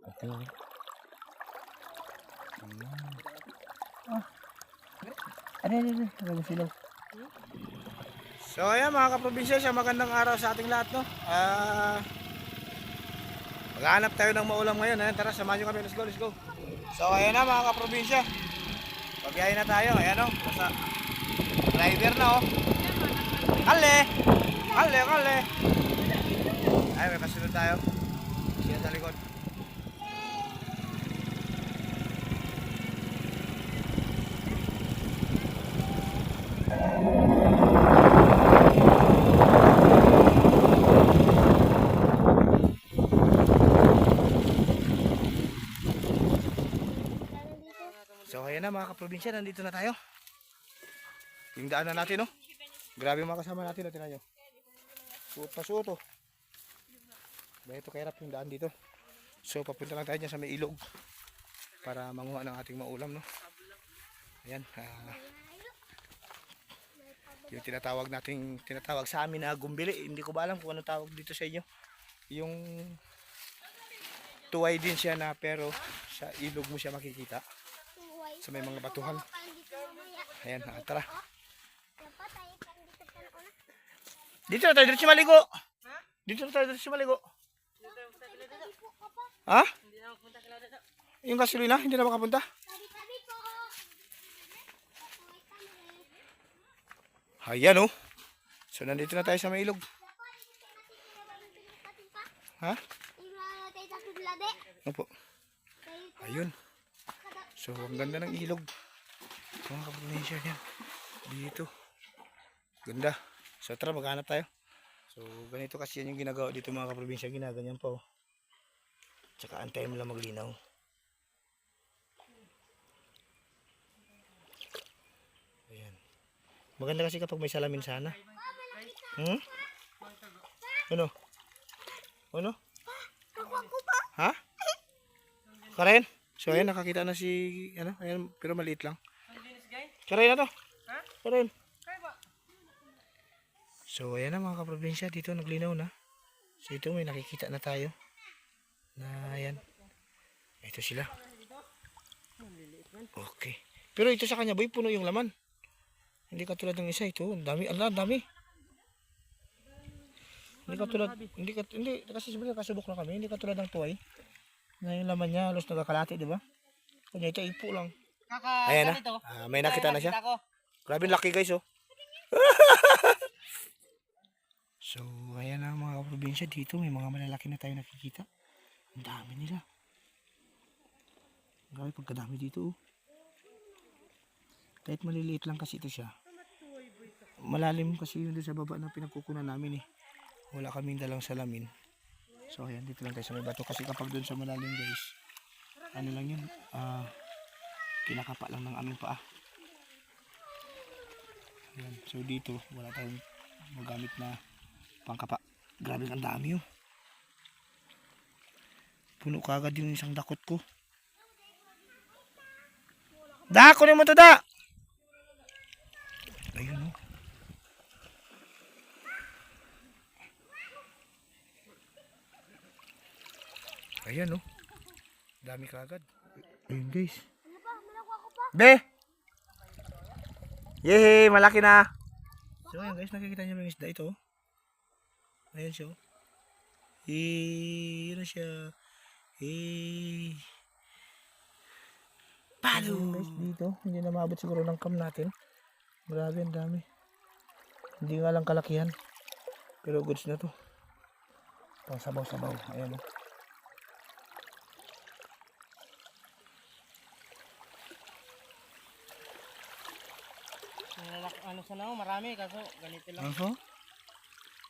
Ito. Ayan. Ah. Ano, ano, ano. Ano, silaw. So ayan mga kaprobinsya, siya magandang araw sa ating lahat no. Ah Maghanap tayo ng maulam ngayon. Ayan, tara, samahan nyo kami. Let's go, let's go. So ayan na mga kaprobinsya. Pabiyahin na tayo. Ayan o. Nasa driver na oh. Kale! Kale, kale! Ay, may kasunod tayo. Siya sa likod. So ayan na mga kaprobinsya, nandito na tayo. Yung daanan natin, no? Grabe mga kasama natin, natin nyo. Suot na suot, oh. Ito kahirap yung daan dito. So papunta lang tayo dyan sa may ilog para manguha ng ating maulam, no? Ayan. ah, yung tinatawag nating tinatawag sa amin na gumbili. Hindi ko ba alam kung ano tawag dito sa inyo. Yung tuway din siya na pero sa ilog mo siya makikita sa may mga batuhan. Ayan, ah, tara. Dito na tayo, dito siya maligo. Dito na tayo, dito siya maligo. Ha? Yung gasolina, hindi na makapunta? Ayan oh. So nandito na tayo sa may ilog. Ha? Ano po? Ayun. So ang ganda ng ilog. Mga kaprobinsya niyan. Dito. Ganda. So tara maghanap tayo. So ganito kasi yan yung ginagawa dito mga kaprobinsya. Ginaganyan pa oh. Tsaka antay mo lang maglinaw. Ayan. Maganda kasi kapag may salamin sana. Hmm? Ano? Ano? Ha? Karen? So ayan nakakita na si ano, ayan pero maliit lang. Karen na to. Ha? Ba? So ayan na mga kaprobinsya dito naglinaw na. So ito may nakikita na tayo. Na ayan. Ito sila. Okay. Pero ito sa kanya boy puno yung laman. Hindi katulad ng isa ito. Ang dami, ang dami. Hindi katulad, hindi hindi kasi siyempre kasubok na kami, hindi katulad ng tuway. Na yung laman niya halos nagkakalati, di ba? Kanya ito ipo lang. Kaka, Ayan na. Ah, may nakita na siya. Grabe laki guys oh. so, ayan na mga probinsya dito. May mga malalaki na tayo nakikita. Ang dami nila. Grabe pagkadami dito oh. Kahit maliliit lang kasi ito siya. Malalim kasi yun sa baba na pinagkukunan namin eh. Wala kaming dalang salamin. So ayan, dito lang tayo sa may bato. Kasi kapag doon sa malalim guys, ano lang yun, ah, kinakapa lang ng aming paa. Ayan. So dito, wala tayong magamit na pangkapa. Grabe ang dami oh. Puno kagad yung isang dakot ko. Da, kunin mo to da! Ayun oh. Ayan oh. Dami kagad. Ayun guys. Be! Yehey, malaki na. So ayan guys, nakikita niyo yung isda ito. Ayan siya. oh. Eh, yun na siya. Eh. Palo! guys, dito. Hindi na maabot siguro ng cam natin. Grabe, ang dami. Hindi nga lang kalakihan. Pero goods na to. Pang sabaw-sabaw. Ayan oh. Malalak- Ano sa nao, marami kaso ganito lang. Ano?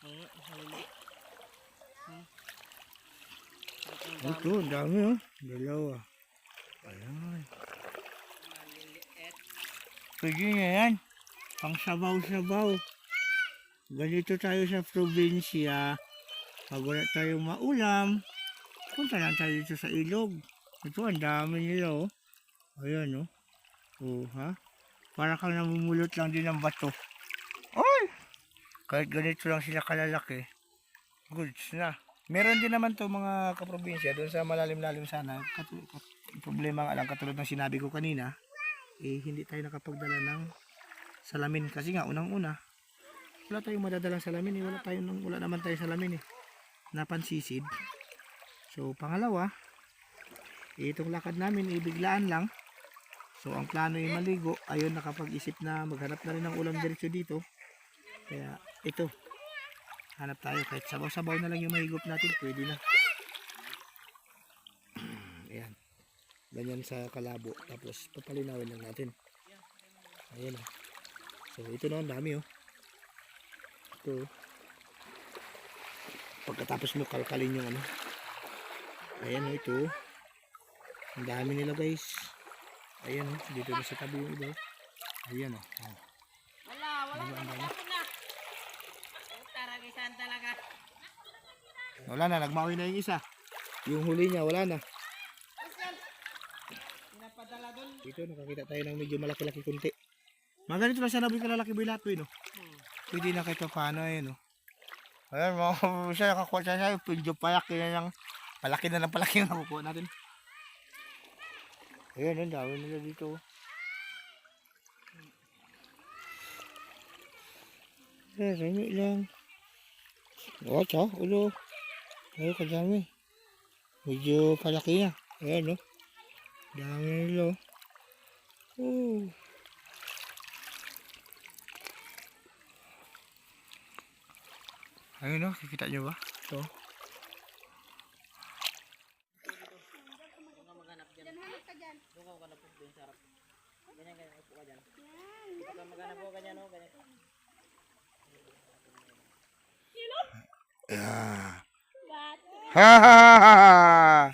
Hmm, hindi. Ito, dami oh. Dalawa. Ayan. Pwede na yan. Pang sabaw-sabaw. Ganito tayo sa probinsya. Pag wala tayong maulam, punta lang tayo dito sa ilog. Ito, ang dami nila oh. Ayan oh. Oh, ha? Para kang namumulot lang din ng bato. Ay! Kahit ganito lang sila kalalaki. Goods na. Meron din naman to mga kaprobinsya doon sa malalim-lalim sana. Katu- kat- problema nga lang katulad ng sinabi ko kanina, eh hindi tayo nakapagdala ng salamin kasi nga unang-una wala tayong madadalang salamin eh. Wala tayong wala naman tayong salamin eh. Na pansisid. So pangalawa, eh, itong lakad namin eh, biglaan lang. So ang plano ay maligo. Ayun nakapag-isip na maghanap na rin ng ulam diretso dito. Kaya ito, hanap tayo. Kahit sabaw-sabaw na lang yung mahigop natin pwede na. Ayan. Ganyan sa kalabo. Tapos papalinawin lang natin. Ayan oh. so ito na ang dami oh. Ito oh. pagkatapos mo kalkalin yung ano. Ayan oh ito ang dami nila guys ayan oh dito na sa tabi yung iba oh. ayan oh, oh. Wala, wala na. Tapos na. Taragisan talaga. wala na nagmawi na yung isa yung huli niya wala na Pinapadala doon. Dito nakakita tayo ng medyo malaki-laki kunti. Mga ganito lang siya nabi kalalaki boy lahat boy no. Pwede na kahit paano ayun no. Ayan mga siya nakakuha siya siya. Medyo palaki na lang. Palaki na lang palaki yung nakukuha natin. Ayan ang dami nila dito. Ayan, dami lang. Oh, siya, ulo. Ayun, kadami. Medyo palaki na. Ayan no. Dami na nila. oh. Oh. Ayun no, kikita nyo ba? Ito. Doon Maghanap po ganyan, no? Ganyan. Yeah. Ha ha ha ha.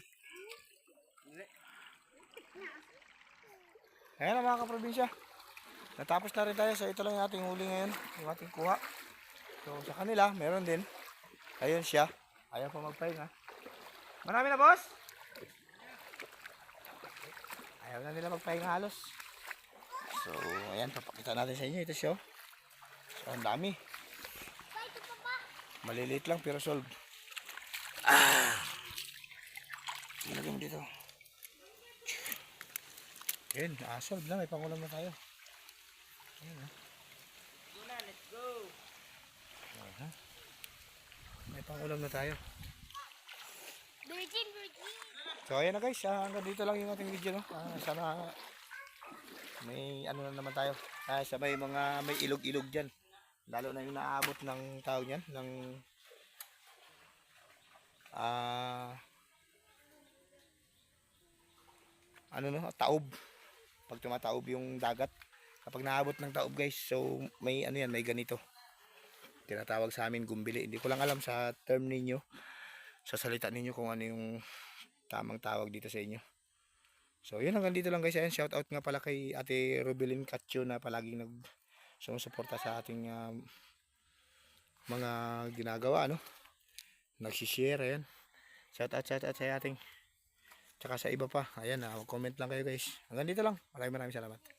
Ayan mga kaprobinsya. Natapos na rin tayo. So ito lang yung ating huli ngayon. Yung ating kuha. So sa kanila, meron din. Ayun siya. Ayaw pa magpahinga. Marami na boss? Ayaw na nila magpahinga halos. So ayan, papakita natin sa inyo. Ito siya. oh. So ang dami. Maliliit lang pero solve. Ah! Ilagay mo dito. Yun, ah, solve na. May pangulam na tayo. Ayun, ah. Una, let's go. Aha. May pangulam na tayo. Virgin, virgin. So ayan na guys, ah, hanggang dito lang yung ating video no. Ah, sana may ano na naman tayo. Ah, sa may mga may ilog-ilog diyan. Lalo na yung naabot ng tao niyan ng ah ano no, taob. Pag tumataob yung dagat. Kapag naabot ng taob guys, so may ano yan, may ganito. Tinatawag sa amin gumbili. Hindi ko lang alam sa term ninyo. Sa salita ninyo kung ano yung tamang tawag dito sa inyo. So, yun hanggang dito lang guys. Ayan, shout out nga pala kay Ate Rubilin Katcho na palaging nag sumusuporta sa ating ah, mga ginagawa, ano? Nagsishare, ayan. Shout out, shout out sa ating tsaka sa iba pa. Ayan, ah, comment lang kayo guys. Hanggang dito lang. Maraming maraming salamat.